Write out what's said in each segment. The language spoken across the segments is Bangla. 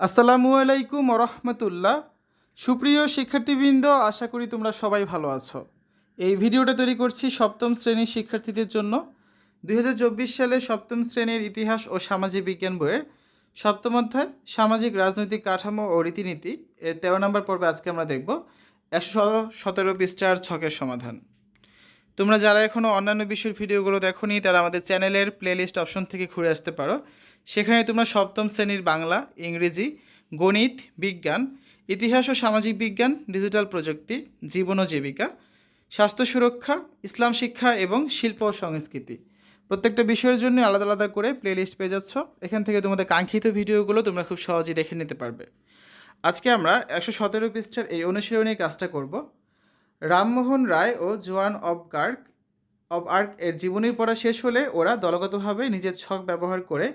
আসসালামু আলাইকুম রহমতুল্লাহ। সুপ্রিয় শিক্ষার্থীবৃন্দ, আশা করি তোমরা সবাই ভালো আছো। এই ভিডিওটা তৈরি করছি সপ্তম শ্রেণির শিক্ষার্থীদের জন্য। দু হাজার চব্বিশ সালে সপ্তম শ্রেণির ইতিহাস ও সামাজিক বিজ্ঞান বইয়ের সপ্তম অধ্যায়, সামাজিক, রাজনৈতিক কাঠামো ও রীতিনীতি। এর তেরো নম্বর পর্বে আজকে আমরা দেখব একশো সতেরো পৃষ্ঠার ছকের সমাধান। তোমরা যারা এখনও অন্যান্য বিষয়ের ভিডিওগুলো দেখোনি, তারা আমাদের চ্যানেলের প্লেলিস্ট অপশন থেকে ঘুরে আসতে পারো। সেখানে তোমরা সপ্তম শ্রেণির বাংলা, ইংরেজি, গণিত, বিজ্ঞান, ইতিহাস ও সামাজিক বিজ্ঞান, ডিজিটাল প্রযুক্তি, জীবন ও জীবিকা, স্বাস্থ্য সুরক্ষা, ইসলাম শিক্ষা এবং শিল্প ও সংস্কৃতি। প্রত্যেকটা বিষয়ের জন্য আলাদা আলাদা করে প্লেলিস্ট পেয়ে যাচ্ছ। এখান থেকে তোমাদের কাঙ্ক্ষিত ভিডিওগুলো তোমরা খুব সহজেই দেখে নিতে পারবে। আজকে আমরা একশো সতেরো পৃষ্ঠার এই অনুশীলনী কাজটা করব। রামমোহন রায় ও জোয়ান অব গার্ক অব আর্ক এর জীবনী পড়া শেষ হলে ওরা দলগতভাবে নিজের ছক ব্যবহার করে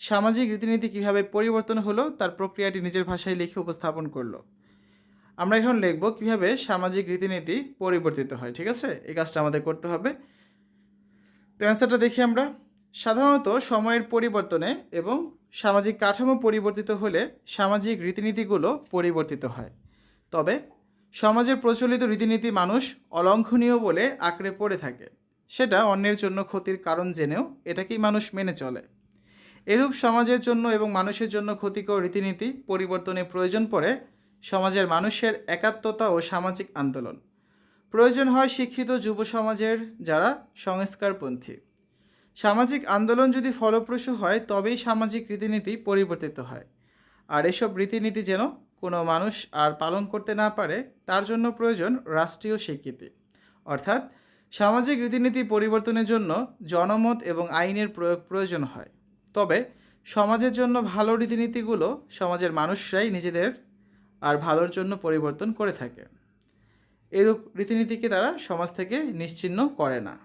সামাজিক রীতিনীতি কীভাবে পরিবর্তন হলো তার প্রক্রিয়াটি নিজের ভাষায় লিখে উপস্থাপন করল। আমরা এখন লিখব কীভাবে সামাজিক রীতিনীতি পরিবর্তিত হয়, ঠিক আছে? এই কাজটা আমাদের করতে হবে। তো অ্যান্সারটা দেখি আমরা। সাধারণত সময়ের পরিবর্তনে এবং সামাজিক কাঠামো পরিবর্তিত হলে সামাজিক রীতিনীতিগুলো পরিবর্তিত হয়। তবে সমাজের প্রচলিত রীতিনীতি মানুষ অলঙ্ঘনীয় বলে আঁকড়ে পড়ে থাকে। সেটা অন্যের জন্য ক্ষতির কারণ জেনেও এটাকেই মানুষ মেনে চলে। এরূপ সমাজের জন্য এবং মানুষের জন্য ক্ষতিকর রীতিনীতি পরিবর্তনের প্রয়োজন পড়ে সমাজের মানুষের একাত্মতা ও সামাজিক আন্দোলন। প্রয়োজন হয় শিক্ষিত যুব সমাজের যারা সংস্কারপন্থী। সামাজিক আন্দোলন যদি ফলপ্রসূ হয়, তবেই সামাজিক রীতিনীতি পরিবর্তিত হয়। আর এসব রীতিনীতি যেন কোনো মানুষ আর পালন করতে না পারে, তার জন্য প্রয়োজন রাষ্ট্রীয় স্বীকৃতি। অর্থাৎ সামাজিক রীতিনীতি পরিবর্তনের জন্য জনমত এবং আইনের প্রয়োগ প্রয়োজন হয়। তবে সমাজের জন্য ভালো রীতিনীতিগুলো সমাজের মানুষরাই নিজেদের আর ভালোর জন্য পরিবর্তন করে থাকে। এরূপ রীতিনীতিকে তারা সমাজ থেকে নিশ্চিহ্ন করে না।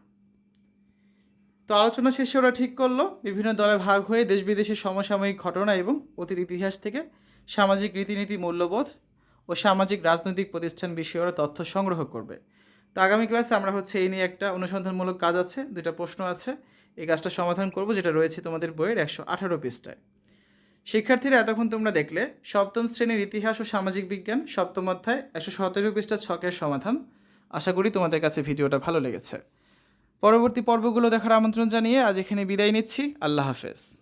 তো আলোচনা শেষে ওরা ঠিক করল, বিভিন্ন দলে ভাগ হয়ে দেশ বিদেশের সমসাময়িক ঘটনা এবং অতীত ইতিহাস থেকে সামাজিক রীতিনীতি, মূল্যবোধ ও সামাজিক রাজনৈতিক প্রতিষ্ঠান বিষয়ে তথ্য সংগ্রহ করবে। তো আগামী ক্লাসে আমরা হচ্ছে এই নিয়ে একটা অনুসন্ধানমূলক কাজ আছে দুটা প্রশ্ন আছে। এই কাজটা সমাধান করব, যেটা রয়েছে তোমাদের বইয়ের একশো আঠারো পৃষ্ঠায়। শিক্ষার্থীরা, এতক্ষণ তোমরা দেখলে, সপ্তম শ্রেণির ইতিহাস ও সামাজিক বিজ্ঞান, সপ্তম অধ্যায়, একশো সতেরো পৃষ্ঠা ছকের সমাধান। আশা করি তোমাদের কাছে ভিডিওটা ভালো লেগেছে। পরবর্তী পর্বগুলো দেখার আমন্ত্রণ জানিয়ে আজ এখানে বিদায় নিচ্ছি। আল্লাহ হাফেজ।